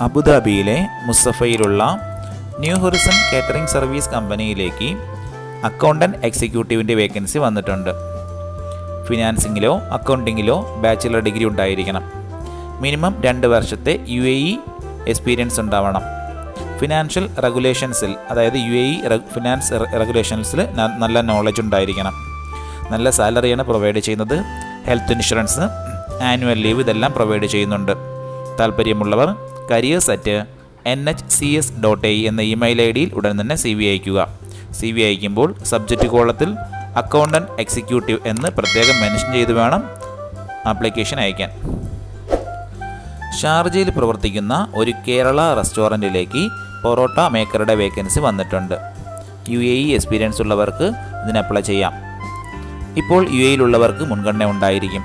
അബുദാബിയിലെ മുസഫയിലുള്ള new horizon catering service കമ്പനിയിലേക്ക് അക്കൗണ്ടന്റ് എക്സിക്യൂട്ടീവിന്റെ വേക്കൻസി വന്നിട്ടുണ്ട്. ഫിനാൻസിങ്ങിലോ അക്കൗണ്ടിങ്ങിലോ ബാച്ചിലർ ഡിഗ്രി ഉണ്ടായിരിക്കണം. മിനിമം രണ്ട് വർഷത്തെ യു എ ഇ എക്സ്പീരിയൻസ് ഉണ്ടാവണം. ഫിനാൻഷ്യൽ റെഗുലേഷൻസിൽ അതായത് യു എ ഇ ഫിനാൻസ് റെഗുലേഷൻസിൽ നല്ല നോളജ് ഉണ്ടായിരിക്കണം. നല്ല സാലറിയാണ് പ്രൊവൈഡ് ചെയ്യുന്നത്. ഹെൽത്ത് ഇൻഷുറൻസ് ആനുവൽ ലീവ് ഇതെല്ലാം പ്രൊവൈഡ് ചെയ്യുന്നുണ്ട്. താല്പര്യമുള്ളവർ careers at N H C S dot I എന്ന ഇമെയിൽ ഐ ഡിയിൽ ഉടൻ തന്നെ സി വി അയക്കുക. സി വി അയക്കുമ്പോൾ സബ്ജക്റ്റ് കോളത്തിൽ അക്കൗണ്ടന്റ് എക്സിക്യൂട്ടീവ് എന്ന് പ്രത്യേകം മെൻഷൻ ചെയ്ത് വേണം ആപ്ലിക്കേഷൻ അയക്കാൻ. ഷാർജയിൽ പ്രവർത്തിക്കുന്ന ഒരു കേരള റെസ്റ്റോറന്റിലേക്ക് പൊറോട്ട മേക്കറുടെ വേക്കൻസി വന്നിട്ടുണ്ട്. യു എ ഇ എക്സ്പീരിയൻസ് ഉള്ളവർക്ക് ഇതിന് അപ്ലൈ ചെയ്യാം. ഇപ്പോൾ യു എയിലുള്ളവർക്ക് മുൻഗണന ഉണ്ടായിരിക്കും.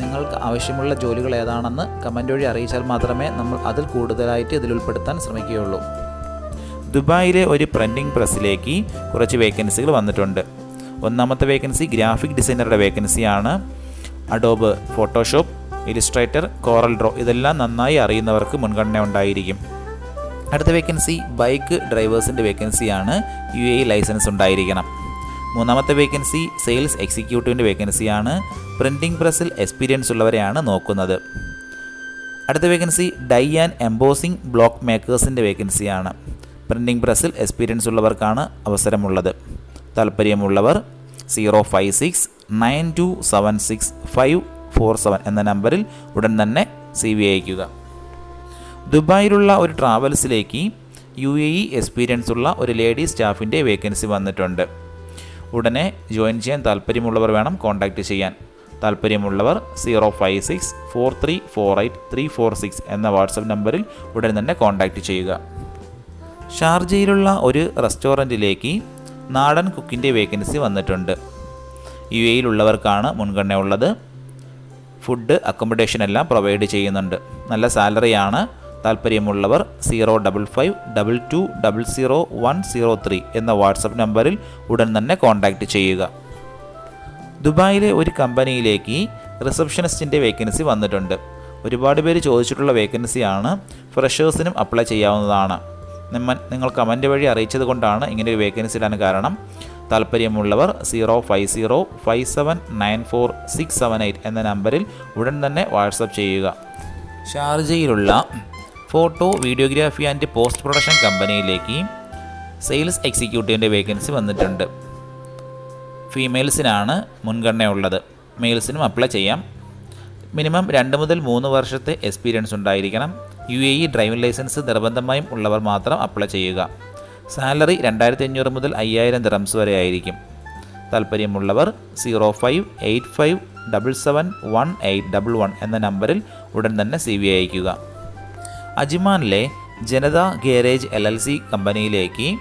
നിങ്ങൾക്ക് ആവശ്യമുള്ള ജോലികൾ ഏതാണെന്ന് കമന്റ് വഴി അറിയിച്ചാൽ മാത്രമേ നമ്മൾ അതിൽ കൂടുതലായിട്ട് ഇതിൽ ഉൾപ്പെടുത്താൻ ശ്രമിക്കുകയുള്ളൂ. ദുബായിലെ ഒരു പ്രിന്റിംഗ് പ്രസ്സിലേക്ക് കുറച്ച് വേക്കൻസികൾ വന്നിട്ടുണ്ട്. ഒന്നാമത്തെ വേക്കൻസി ഗ്രാഫിക് ഡിസൈനറുടെ വേക്കൻസിയാണ് Adobe Photoshop illustrator Corel Draw ഇതെല്ലാം നന്നായി അറിയുന്നവർക്ക് മുൻഗണന ഉണ്ടായിരിക്കും. അടുത്ത വേക്കൻസി ബൈക്ക് ഡ്രൈവേഴ്സിന്റെ വേക്കൻസിയാണ് യു എ ലൈസൻസ് ഉണ്ടായിരിക്കണം. മൂന്നാമത്തെ വേക്കൻസി സെയിൽസ് എക്സിക്യൂട്ടീവിന്റെ വേക്കൻസിയാണ് പ്രിന്റിംഗ് പ്രസ്സിൽ എക്സ്പീരിയൻസ് ഉള്ളവരെയാണ് നോക്കുന്നത്. അടുത്ത vacancy die and embossing block മേക്കേഴ്സിന്റെ വേക്കൻസിയാണ് പ്രിന്റിംഗ് പ്രസ്സിൽ എക്സ്പീരിയൻസ് ഉള്ളവർക്കാണ് അവസരമുള്ളത്. താല്പര്യമുള്ളവർ zero five six nine two seven six five four seven എന്ന നമ്പറിൽ ഉടൻ തന്നെ സി വി അയക്കുക ദുബായിലുള്ള ഒരു ട്രാവൽസിലേക്ക് യു എ ഇ എക്സ്പീരിയൻസ് ഉള്ള ഒരു ലേഡി സ്റ്റാഫിന്റെ വേക്കൻസി വന്നിട്ടുണ്ട്. ഉടനെ ജോയിൻ ചെയ്യാൻ താല്പര്യമുള്ളവർ വേണം കോൺടാക്റ്റ് ചെയ്യാൻ. താല്പര്യമുള്ളവർ zero five six four three four eight three four six എന്ന വാട്സപ്പ് നമ്പറിൽ ഉടൻ തന്നെ കോൺടാക്റ്റ് ചെയ്യുക. ഷാർജയിലുള്ള ഒരു റെസ്റ്റോറന്റിലേക്ക് നാടൻ കുക്കിന്റെ വേക്കൻസി വന്നിട്ടുണ്ട്. യു എയിലുള്ളവർക്കാണ് മുൻഗണന ഉള്ളത് ഫുഡ് അക്കോമഡേഷൻ എല്ലാം പ്രൊവൈഡ് ചെയ്യുന്നുണ്ട്. നല്ല സാലറിയാണ്. താല്പര്യമുള്ളവർ zero double five double two double zero one zero three എന്ന വാട്സപ്പ് നമ്പറിൽ ഉടൻ തന്നെ കോൺടാക്റ്റ് ചെയ്യുക. ദുബായിലെ ഒരു കമ്പനിയിലേക്ക് റിസപ്ഷനിസ്റ്റിന്റെ വേക്കൻസി വന്നിട്ടുണ്ട്. ഒരുപാട് പേര് ചോദിച്ചിട്ടുള്ള വേക്കൻസിയാണ് ഫ്രഷേഴ്സിനും അപ്ലൈ ചെയ്യാവുന്നതാണ്. നിങ്ങൾ കമന്റ് വഴി അറിയിച്ചത് കൊണ്ടാണ് ഇങ്ങനെ ഒരു വേക്കൻസി ഇടാൻ കാരണം. താല്പര്യമുള്ളവർ zero five zero five seven nine four six seven eight എന്ന നമ്പറിൽ ഉടൻ തന്നെ വാട്സപ്പ് ചെയ്യുക. ഷാർജയിലുള്ള photo videography and post production കമ്പനിയിലേക്ക് സെയിൽസ് എക്സിക്യൂട്ടീവിന്റെ വേക്കൻസി വന്നിട്ടുണ്ട്. ഫീമെയിൽസിനാണ് മുൻഗണനയുള്ളത്. മെയിൽസിനും അപ്ലൈ ചെയ്യാം. മിനിമം രണ്ട് മുതൽ മൂന്ന് വർഷത്തെ എക്സ്പീരിയൻസ് ഉണ്ടായിരിക്കണം. U A E driving licence നിർബന്ധമായും ഉള്ളവർ മാത്രം അപ്ലൈ ചെയ്യുക. സാലറി രണ്ടായിരത്തി അഞ്ഞൂറ് മുതൽ അയ്യായിരം ദിറംസ് വരെ ആയിരിക്കും. താല്പര്യമുള്ളവർ zero five eight five double seven one eight double one എന്ന നമ്പറിൽ ഉടൻ തന്നെ സി വി അയക്കുക അജ്മാനിലെ Janatha garage L L C കമ്പനിയിലേക്ക്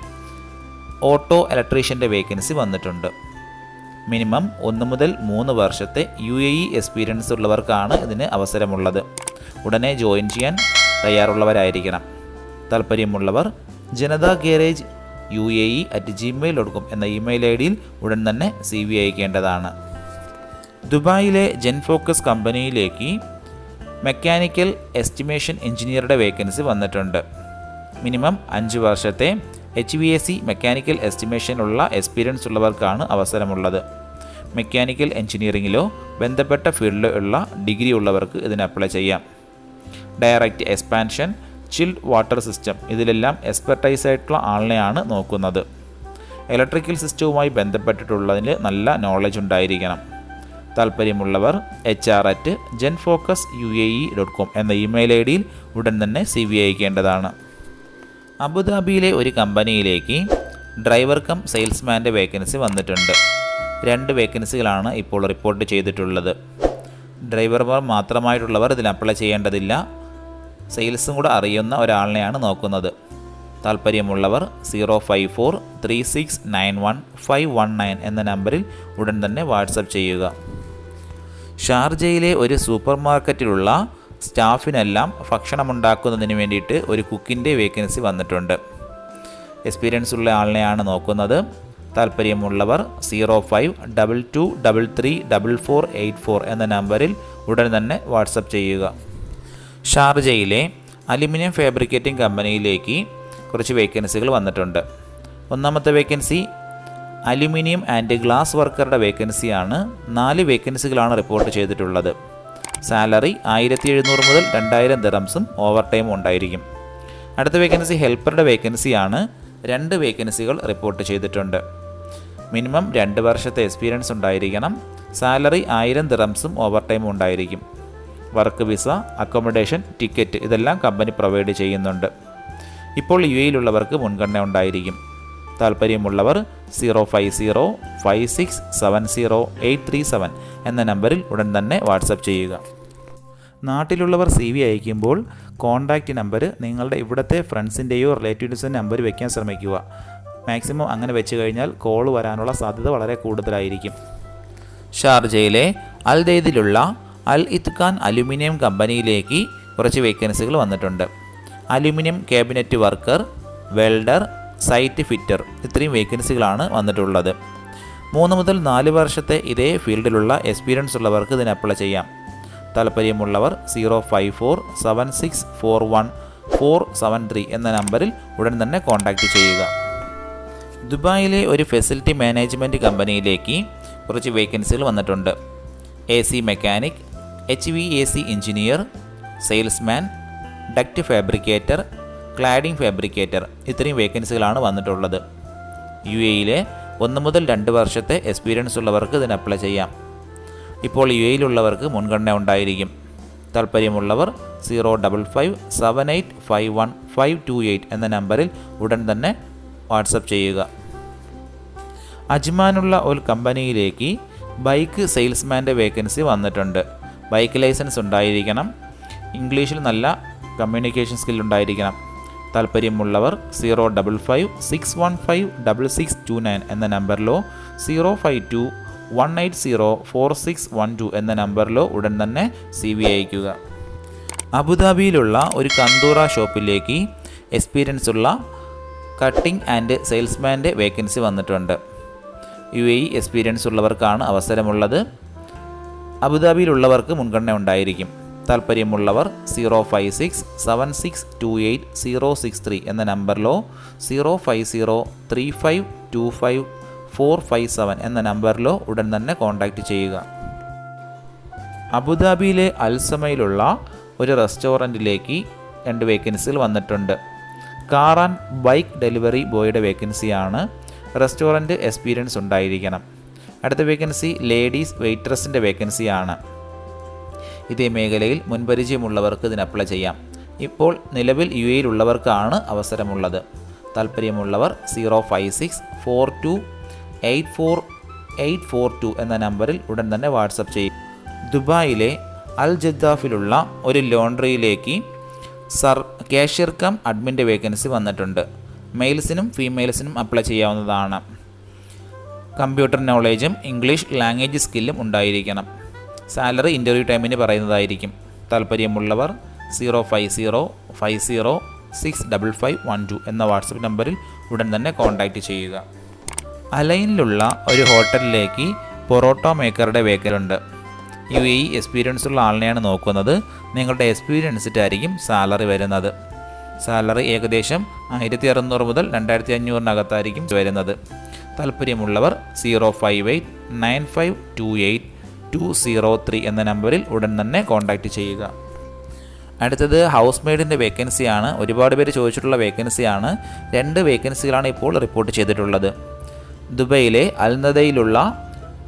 ഓട്ടോ ഇലക്ട്രീഷ്യന്റെ വേക്കൻസി വന്നിട്ടുണ്ട്. മിനിമം ഒന്ന് മുതൽ മൂന്ന് വർഷത്തെ യു എ ഇ എക്സ്പീരിയൻസ് ഉള്ളവർക്കാണ് ഇതിന് അവസരമുള്ളത്. ഉടനെ ജോയിൻ ചെയ്യാൻ തയ്യാറുള്ളവരായിരിക്കണം. താല്പര്യമുള്ളവർ Janata garage U A E at Gmail dot എന്ന ഇമെയിൽ ഐ ഡിയിൽ ഉടൻ തന്നെ സി വി അയക്കേണ്ടതാണ്. ദുബായിലെ ജെൻഫോക്കസ് കമ്പനിയിലേക്ക് മെക്കാനിക്കൽ എസ്റ്റിമേഷൻ എഞ്ചിനീയറുടെ വേക്കൻസി വന്നിട്ടുണ്ട്. മിനിമം അഞ്ച് വർഷത്തെ H V S C mechanical എസ്റ്റിമേഷനുള്ള experience ഉള്ളവർക്കാണ് അവസരമുള്ളത്. മെക്കാനിക്കൽ എഞ്ചിനീയറിങ്ങിലോ ബന്ധപ്പെട്ട ഫീൽഡിലോ ഉള്ള ഡിഗ്രി ഉള്ളവർക്ക് ഇതിന് അപ്ലൈ ചെയ്യാം. Direct expansion chilled water system ഇതിലെല്ലാം എക്സ്പെർട്ടൈസ് ആയിട്ടുള്ള ആളിനെയാണ് നോക്കുന്നത്. ഇലക്ട്രിക്കൽ സിസ്റ്റവുമായി ബന്ധപ്പെട്ടിട്ടുള്ളതിൽ നല്ല നോളജ് ഉണ്ടായിരിക്കണം. താല്പര്യമുള്ളവർ H R at Genfocus U A E dot com എന്ന ഇമെയിൽ ഐ ഡിയിൽ ഉടൻ തന്നെ സി വി അയക്കേണ്ടതാണ്. അബുദാബിയിലെ ഒരു കമ്പനിയിലേക്ക് ഡ്രൈവർ കം സെയിൽസ്മാന്റെ വേക്കൻസി വന്നിട്ടുണ്ട്. രണ്ട് വേക്കൻസികളാണ് ഇപ്പോൾ റിപ്പോർട്ട് ചെയ്തിട്ടുള്ളത്. ഡ്രൈവർമാർ മാത്രമായിട്ടുള്ളവർ ഇതിൽ അപ്ലൈ ചെയ്യേണ്ടതില്ല. സെയിൽസും കൂടെ അറിയുന്ന ഒരാളിനെയാണ് നോക്കുന്നത്. താല്പര്യമുള്ളവർ zero five four three six nine one five one nine എന്ന നമ്പറിൽ ഉടൻ തന്നെ വാട്സപ്പ് ചെയ്യുക. ഷാർജയിലെ ഒരു സൂപ്പർ മാർക്കറ്റിലുള്ള സ്റ്റാഫിനെല്ലാം ഭക്ഷണമുണ്ടാക്കുന്നതിന് വേണ്ടിയിട്ട് ഒരു കുക്കിന്റെ വേക്കൻസി വന്നിട്ടുണ്ട്. എക്സ്പീരിയൻസ് ഉള്ള ആളിനെയാണ് നോക്കുന്നത്. താല്പര്യമുള്ളവർ zero five double two double three double four eight four എന്ന നമ്പറിൽ ഉടൻ തന്നെ വാട്സപ്പ് ചെയ്യുക. ഷാർജയിലെ അലുമിനിയം ഫാബ്രിക്കേറ്റിംഗ് കമ്പനിയിലേക്ക് കുറച്ച് വേക്കൻസികൾ വന്നിട്ടുണ്ട്. ഒന്നാമത്തെ വേക്കൻസി അലുമിനിയം ആൻഡ് ഗ്ലാസ് വർക്കറുടെ വേക്കൻസിയാണ് നാല് വേക്കൻസികളാണ് റിപ്പോർട്ട് ചെയ്തിട്ടുള്ളത്. സാലറി ആയിരത്തി എഴുന്നൂറ് മുതൽ രണ്ടായിരം ദിറംസും ഓവർ ടൈമും ഉണ്ടായിരിക്കും. അടുത്ത വേക്കൻസി ഹെൽപ്പറുടെ വേക്കൻസിയാണ് രണ്ട് വേക്കൻസികൾ റിപ്പോർട്ട് ചെയ്തിട്ടുണ്ട്. മിനിമം രണ്ട് വർഷത്തെ എക്സ്പീരിയൻസ് ഉണ്ടായിരിക്കണം. സാലറി ആയിരം ദിറംസും ഓവർ ടൈമും ഉണ്ടായിരിക്കും. വർക്ക് വിസ അക്കോമഡേഷൻ ടിക്കറ്റ് ഇതെല്ലാം കമ്പനി പ്രൊവൈഡ് ചെയ്യുന്നുണ്ട്. ഇപ്പോൾ യു എയിലുള്ളവർക്ക് മുൻഗണന ഉണ്ടായിരിക്കും. താല്പര്യമുള്ളവർ zero five zero five six seven zero eight three seven എന്ന നമ്പറിൽ ഉടൻ തന്നെ വാട്സപ്പ് ചെയ്യുക. നാട്ടിലുള്ളവർ സി വി അയക്കുമ്പോൾ കോൺടാക്റ്റ് നമ്പർ നിങ്ങളുടെ ഇവിടുത്തെ ഫ്രണ്ട്സിന്റെയോ റിലേറ്റീവ്സിന്റെ നമ്പർ വയ്ക്കാൻ ശ്രമിക്കുക. മാക്സിമം അങ്ങനെ വെച്ച് കഴിഞ്ഞാൽ കോൾ വരാനുള്ള സാധ്യത വളരെ കൂടുതലായിരിക്കും. ഷാർജയിലെ അൽ ദൈദിലുള്ള അൽ ഇത്ഖാൻ അലുമിനിയം കമ്പനിയിലേക്ക് കുറച്ച് വേക്കൻസികൾ വന്നിട്ടുണ്ട്. Aluminium cabinet worker welder site fitter ഇത്രയും വേക്കൻസികളാണ് വന്നിട്ടുള്ളത്. മൂന്ന് മുതൽ നാല് വർഷത്തെ ഇതേ ഫീൽഡിലുള്ള എക്സ്പീരിയൻസ് ഉള്ളവർക്ക് ഇതിന് അപ്ലൈ ചെയ്യാം. താല്പര്യമുള്ളവർ zero five four seven six four one four seven three എന്ന നമ്പറിൽ ഉടൻ തന്നെ കോൺടാക്റ്റ് ചെയ്യുക. ദുബായിലെ ഒരു ഫെസിലിറ്റി മാനേജ്മെന്റ് കമ്പനിയിലേക്ക് കുറച്ച് വേക്കൻസികൾ വന്നിട്ടുണ്ട്. A C mechanic H V A C engineer salesman duct fabricator cladding fabricator ഇത്രയും വേക്കൻസികളാണ് വന്നിട്ടുള്ളത്. യു എയിലെ ഒന്ന് മുതൽ രണ്ട് വർഷത്തെ എക്സ്പീരിയൻസ് ഉള്ളവർക്ക് ഇതിന് അപ്ലൈ ചെയ്യാം. ഇപ്പോൾ യു എയിലുള്ളവർക്ക് മുൻഗണന ഉണ്ടായിരിക്കും. താല്പര്യമുള്ളവർ zero double five seven eight five one five two eight എന്ന നമ്പറിൽ ഉടൻ തന്നെ വാട്സപ്പ് ചെയ്യുക. അജ്മാനുള്ള ഒരു കമ്പനിയിലേക്ക് ബൈക്ക് സെയിൽസ്മാന്റെ വേക്കൻസി വന്നിട്ടുണ്ട്. ബൈക്ക് ലൈസൻസ് ഉണ്ടായിരിക്കണം. ഇംഗ്ലീഷിൽ നല്ല കമ്മ്യൂണിക്കേഷൻ സ്കിൽ ഉണ്ടായിരിക്കണം. താല്പര്യമുള്ളവർ zero double five six one five double six two nine എന്ന നമ്പറിലോ zero five two one eight zero four six one two എന്ന നമ്പറിലോ ഉടൻ തന്നെ സി വി അയക്കുക അബുദാബിയിലുള്ള ഒരു കന്തൂറ ഷോപ്പിലേക്ക് എക്സ്പീരിയൻസ് ഉള്ള കട്ടിംഗ് ആൻഡ് സെയിൽസ്മാന്റെ വേക്കൻസി വന്നിട്ടുണ്ട്. യു എ എക്സ്പീരിയൻസ് ഉള്ളവർക്കാണ് അവസരമുള്ളത്. അബുദാബിയിലുള്ളവർക്ക് മുൻഗണന ഉണ്ടായിരിക്കും. താല്പര്യമുള്ളവർ zero five six seven six two eight zero six three എന്ന നമ്പറിലോ zero five zero three five two five four five seven എന്ന നമ്പറിലോ ഉടൻ തന്നെ കോൺടാക്റ്റ് ചെയ്യുക. അബുദാബിയിലെ അൽസമയിലുള്ള ഒരു റെസ്റ്റോറന്റിലേക്ക് രണ്ട് വേക്കൻസികൾ വന്നിട്ടുണ്ട്. കാർ ആൻഡ് ബൈക്ക് ഡെലിവറി ബോയുടെ വേക്കൻസിയാണ് റെസ്റ്റോറന്റ് എക്സ്പീരിയൻസ് ഉണ്ടായിരിക്കണം. അടുത്ത വേക്കൻസി ലേഡീസ് വെയിറ്ററസിന്റെ വേക്കൻസിയാണ് ഇതേ മേഖലയിൽ മുൻപരിചയമുള്ളവർക്ക് ഇതിന് അപ്ലൈ ചെയ്യാം. ഇപ്പോൾ നിലവിൽ യു എയിലുള്ളവർക്കാണ് അവസരമുള്ളത്. താല്പര്യമുള്ളവർ zero five six four two eight four eight four two എന്ന നമ്പറിൽ ഉടൻ തന്നെ വാട്സപ്പ് ചെയ്യും. ദുബായിലെ അൽ ജദ്ദാഫിലുള്ള ഒരു ലോണ്ടറിയിലേക്ക് സർ കാഷ്യർ കം അഡ്മിന്റെ വേക്കൻസി വന്നിട്ടുണ്ട്. മെയിൽസിനും ഫീമെയിൽസിനും അപ്ലൈ ചെയ്യാവുന്നതാണ്. കമ്പ്യൂട്ടർ നോളേജും ഇംഗ്ലീഷ് ലാംഗ്വേജ് സ്കില്ലും ഉണ്ടായിരിക്കണം. സാലറി ഇന്റർവ്യൂ ടൈമിന് പറയുന്നതായിരിക്കും. താല്പര്യമുള്ളവർ zero five zero five zero six double five one two എന്ന വാട്സപ്പ് നമ്പറിൽ ഉടൻ തന്നെ കോൺടാക്റ്റ് ചെയ്യുക. അലൈനിലുള്ള ഒരു ഹോട്ടലിലേക്ക് പൊറോട്ട മേക്കറുടെ വേക്കലുണ്ട് യു എ എക്സ്പീരിയൻസ് ഉള്ള ആളിനെയാണ് നോക്കുന്നത്. നിങ്ങളുടെ എക്സ്പീരിയൻസിട്ടായിരിക്കും സാലറി വരുന്നത്. സാലറി ഏകദേശം ആയിരത്തി അറുന്നൂറ് മുതൽ രണ്ടായിരത്തി അഞ്ഞൂറിനകത്തായിരിക്കും വരുന്നത്. താല്പര്യമുള്ളവർ zero five eight nine five two eight two zero three എന്ന നമ്പറിൽ ഉടൻ തന്നെ കോൺടാക്റ്റ് ചെയ്യുക. അടുത്തത് ഹൗസ് മെയ്ഡിന്റെ വേക്കൻസിയാണ് ഒരുപാട് പേര് ചോദിച്ചിട്ടുള്ള വേക്കൻസിയാണ് രണ്ട് വേക്കൻസികളാണ് ഇപ്പോൾ റിപ്പോർട്ട് ചെയ്തിട്ടുള്ളത്. ദുബൈയിലെ അൽനദയിലുള്ള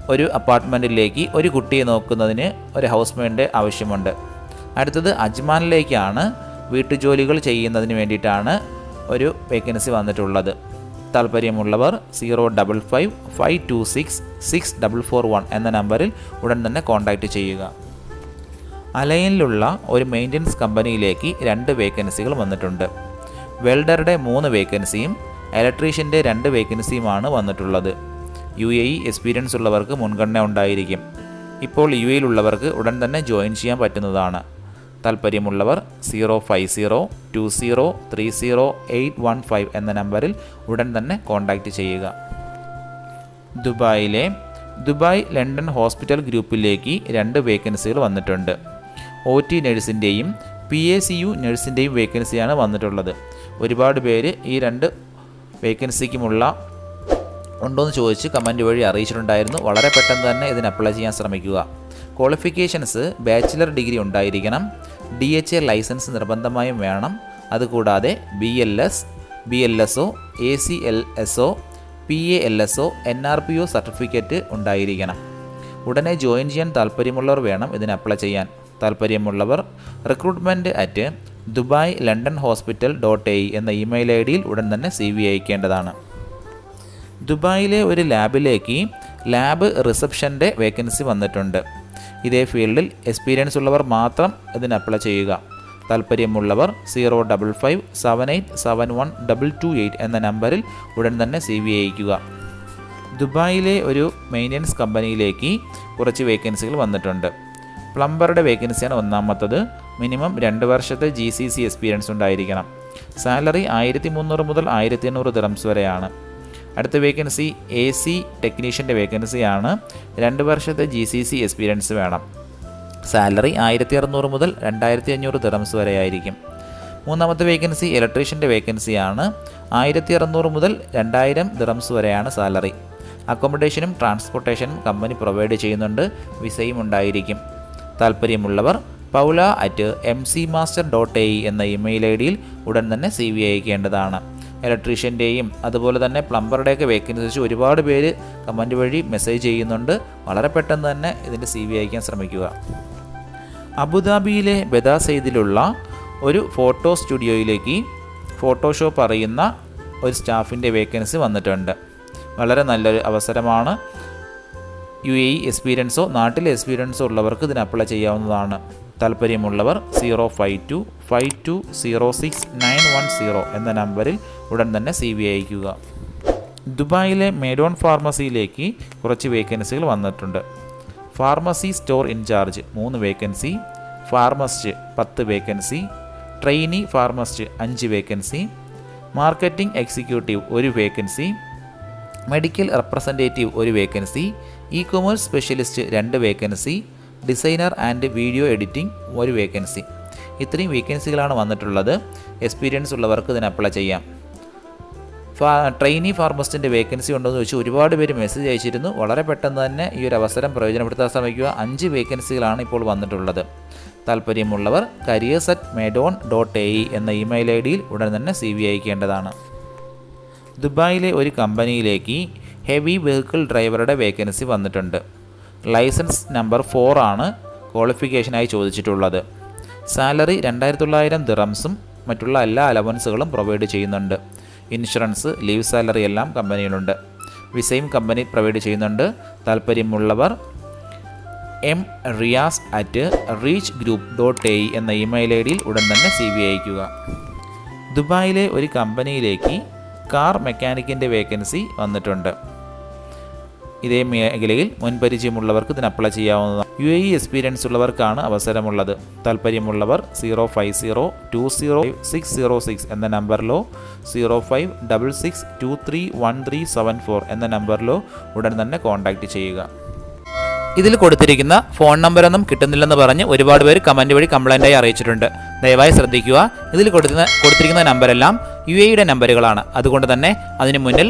ഒരു അപ്പാർട്ട്മെന്റിലേക്ക് ഒരു കുട്ടിയെ നോക്കുന്നതിന് ഒരു ഹൗസ് മെയ്ഡിന്റെ ആവശ്യമുണ്ട്. അടുത്തത് അജ്മാനിലേക്കാണ് വീട്ടുജോലികൾ ചെയ്യുന്നതിന് വേണ്ടിയിട്ടാണ് ഒരു വേക്കൻസി വന്നിട്ടുള്ളത്. താല്പര്യമുള്ളവർ zero double five five two six six double four one എന്ന നമ്പറിൽ ഉടൻ തന്നെ കോൺടാക്റ്റ് ചെയ്യുക. അലൈനിലുള്ള ഒരു മെയിന്റനൻസ് കമ്പനിയിലേക്ക് രണ്ട് വേക്കൻസികൾ വന്നിട്ടുണ്ട്. വെൽഡറുടെ മൂന്ന് വേക്കൻസിയും ഇലക്ട്രീഷ്യന്റെ രണ്ട് വേക്കൻസിയുമാണ് വന്നിട്ടുള്ളത്. യു എ ഇ എക്സ്പീരിയൻസ് ഉള്ളവർക്ക് മുൻഗണന ഉണ്ടായിരിക്കും. ഇപ്പോൾ യു എയിലുള്ളവർക്ക് ഉടൻ തന്നെ ജോയിൻ ചെയ്യാൻ പറ്റുന്നതാണ്. താല്പര്യമുള്ളവർ zero five zero two zero three zero eight one five എന്ന നമ്പറിൽ ഉടൻ തന്നെ കോൺടാക്റ്റ് ചെയ്യുക. ദുബായിലെ ദുബായ് ലണ്ടൻ ഹോസ്പിറ്റൽ ഗ്രൂപ്പിലേക്ക് രണ്ട് വേക്കൻസികൾ വന്നിട്ടുണ്ട്. ഒ ടി നഴ്സിന്റെയും പി എ സി യു നഴ്സിന്റെയും വേക്കൻസിയാണ് വന്നിട്ടുള്ളത്. ഒരുപാട് പേര് ഈ രണ്ട് വേക്കൻസിക്കുമുള്ള ഉണ്ടോ എന്ന് ചോദിച്ച് കമന്റ് വഴി അറിയിച്ചിട്ടുണ്ടായിരുന്നു. വളരെ പെട്ടെന്ന് തന്നെ ഇതിന് അപ്ലൈ ചെയ്യാൻ ശ്രമിക്കുക. ക്വാളിഫിക്കേഷൻസ് ബാച്ചിലർ ഡിഗ്രി ഉണ്ടായിരിക്കണം. ഡി എച്ച് എ ലൈസൻസ് നിർബന്ധമായും വേണം. അതുകൂടാതെ B L S B L S O A C L S O P A L S O N R P O certificate ഉണ്ടായിരിക്കണം. ഉടനെ ജോയിൻ ചെയ്യാൻ താല്പര്യമുള്ളവർ വേണം ഇതിന് അപ്ലൈ ചെയ്യാൻ. താല്പര്യമുള്ളവർ recruitment at Dubai London hospital dot A എന്ന email I ഡിയിൽ ഉടൻ തന്നെ സി വി അയക്കേണ്ടതാണ്. ദുബായിലെ ഒരു ലാബിലേക്ക് ലാബ് റിസപ്ഷന്റെ വേക്കൻസി വന്നിട്ടുണ്ട്. ഇതേ ഫീൽഡിൽ എക്സ്പീരിയൻസ് ഉള്ളവർ മാത്രം ഇതിന് അപ്ലൈ ചെയ്യുക. താല്പര്യമുള്ളവർ zero double five seven eight seven one double two eight എന്ന നമ്പറിൽ ഉടൻ തന്നെ സി വി അയക്കുക ദുബായിലെ ഒരു മെയിന്റനൻസ് കമ്പനിയിലേക്ക് കുറച്ച് വേക്കൻസികൾ വന്നിട്ടുണ്ട്. പ്ലംബറുടെ വേക്കൻസിയാണ് ഒന്നാമത്തത്. മിനിമം രണ്ട് വർഷത്തെ ജി സി സി എക്സ്പീരിയൻസ് ഉണ്ടായിരിക്കണം. സാലറി ആയിരത്തി മുന്നൂറ് മുതൽ ആയിരത്തി എണ്ണൂറ് ദിറംസ് വരെയാണ്. അടുത്ത വേക്കൻസി എ സി ടെക്നീഷ്യന്റെ വേക്കൻസിയാണ് രണ്ട് വർഷത്തെ ജി സി സി എക്സ്പീരിയൻസ് വേണം. സാലറി ആയിരത്തി അറുന്നൂറ് മുതൽ രണ്ടായിരത്തി അഞ്ഞൂറ് ദിറംസ് വരെ ആയിരിക്കും. മൂന്നാമത്തെ വേക്കൻസി ഇലക്ട്രീഷ്യന്റെ വേക്കൻസിയാണ് ആയിരത്തി അറുന്നൂറ് മുതൽ രണ്ടായിരം ദിറംസ് വരെയാണ് സാലറി അക്കോമഡേഷനും ട്രാൻസ്പോർട്ടേഷനും കമ്പനി പ്രൊവൈഡ് ചെയ്യുന്നുണ്ട്. വിസയും ഉണ്ടായിരിക്കും. താല്പര്യമുള്ളവർ Paula at M C master dot A എന്ന ഇമെയിൽ ഐ ഡിയിൽ ഉടൻ തന്നെ സി വി അയക്കേണ്ടതാണ്. ഇലക്ട്രീഷ്യന്റെയും അതുപോലെ തന്നെ പ്ലംബറുടെയൊക്കെ വേക്കൻസി ഒരുപാട് പേര് കമന്റ് വഴി മെസ്സേജ് ചെയ്യുന്നുണ്ട്. വളരെ പെട്ടെന്ന് തന്നെ ഇതിന്റെ സി വി അയക്കാൻ ശ്രമിക്കുക. അബുദാബിയിലെ ബദാ ബദാസെയ്ദിലുള്ള ഒരു ഫോട്ടോ സ്റ്റുഡിയോയിലേക്ക് ഫോട്ടോഷോപ്പ് അറിയുന്ന ഒരു സ്റ്റാഫിന്റെ വേക്കൻസി വന്നിട്ടുണ്ട്. വളരെ നല്ലൊരു അവസരമാണ്. യു എ എക്സ്പീരിയൻസോ നാട്ടിലെ എക്സ്പീരിയൻസോ ഉള്ളവർക്ക് ഇതിന് അപ്ലൈ ചെയ്യാവുന്നതാണ്. താല്പര്യമുള്ളവർ zero five two five two zero six nine one zero എന്ന നമ്പറിൽ ഉടൻ തന്നെ സി വി അയക്കുക ദുബായിലെ മേഡോൺ ഫാർമസിയിലേക്ക് കുറച്ച് വേക്കൻസികൾ വന്നിട്ടുണ്ട്. ഫാർമസി സ്റ്റോർ ഇൻചാർജ് മൂന്ന് വേക്കൻസി ഫാർമസ്റ്റ് പത്ത് വേക്കൻസി ട്രെയിനി ഫാർമസ്റ്റ് അഞ്ച് വേക്കൻസി മാർക്കറ്റിംഗ് എക്സിക്യൂട്ടീവ് ഒരു വേക്കൻസി മെഡിക്കൽ റെപ്രസെന്റേറ്റീവ് ഒരു വേക്കൻസി ഇ കൊമേഴ്സ് സ്പെഷ്യലിസ്റ്റ് രണ്ട് vacancy designer and video editing ഒരു വേക്കൻസി. ഇത്രയും വേക്കൻസികളാണ് വന്നിട്ടുള്ളത്. എക്സ്പീരിയൻസ് ഉള്ളവർക്ക് ഇതിന് അപ്ലൈ ചെയ്യാം. ട്രെയിനി ഫാർമസിസ്റ്റിന്റെ വേക്കൻസി ഉണ്ടോ എന്ന് ചോദിച്ചു ഒരുപാട് പേര് മെസ്സേജ് അയച്ചിരുന്നു. വളരെ പെട്ടെന്ന് തന്നെ ഈ ഒരു അവസരം പ്രയോജനപ്പെടുത്താൻ ശ്രമിക്കുക. അഞ്ച് വേക്കൻസികളാണ് ഇപ്പോൾ വന്നിട്ടുള്ളത്. താല്പര്യമുള്ളവർ കരിയേഴ്സ് അറ്റ് മെഡോൺ ഡോട്ട് എ എന്ന ഇമെയിൽ ഐ ഡിയിൽ ഉടൻ തന്നെ സി വി അയക്കേണ്ടതാണ്. ദുബായിലെ ഒരു കമ്പനിയിലേക്ക് ഹെവി വെഹിക്കിൾ ഡ്രൈവറുടെ വേക്കൻസി വന്നിട്ടുണ്ട്. ലൈസൻസ് നമ്പർ ഫോർ ആണ് ക്വാളിഫിക്കേഷനായി ചോദിച്ചിട്ടുള്ളത്. സാലറി രണ്ടായിരത്തി തൊള്ളായിരം ദിറംസും മറ്റുള്ള എല്ലാ അലവൻസുകളും പ്രൊവൈഡ് ചെയ്യുന്നുണ്ട്. ഇൻഷുറൻസ് ലീവ് സാലറി എല്ലാം കമ്പനിയിലുണ്ട്. വിസയും കമ്പനി പ്രൊവൈഡ് ചെയ്യുന്നുണ്ട്. താല്പര്യമുള്ളവർ M Riyas at reach group dot A എന്ന ഇമെയിൽ ഐ ഡിയിൽ ഉടൻ തന്നെ സി വി അയക്കുക ദുബായിലെ ഒരു കമ്പനിയിലേക്ക് കാർ മെക്കാനിക്കിന്റെ വേക്കൻസി വന്നിട്ടുണ്ട്. ഇതേ മേഖലയിൽ മുൻപരിചയമുള്ളവർക്ക് ഇതിന് അപ്ലൈ ചെയ്യാവുന്നതാണ്. യു എ ഇ എക്സ്പീരിയൻസ് ഉള്ളവർക്കാണ് അവസരമുള്ളത്. താല്പര്യമുള്ളവർ zero five zero two zero six zero six എന്ന നമ്പറിലോ zero five double six two three one three seven four എന്ന നമ്പറിലോ ഉടൻ തന്നെ കോൺടാക്റ്റ് ചെയ്യുക. ഇതിൽ കൊടുത്തിരിക്കുന്ന ഫോൺ നമ്പറൊന്നും കിട്ടുന്നില്ലെന്ന് പറഞ്ഞ് ഒരുപാട് പേര് കമന്റ് വഴി കംപ്ലൈന്റായി അറിയിച്ചിട്ടുണ്ട്. ദയവായി ശ്രദ്ധിക്കുക. ഇതിൽ കൊടുക്കുന്ന കൊടുത്തിരിക്കുന്ന നമ്പരെല്ലാം യു എയുടെ നമ്പറുകളാണ് അതുകൊണ്ട് തന്നെ അതിന് മുന്നിൽ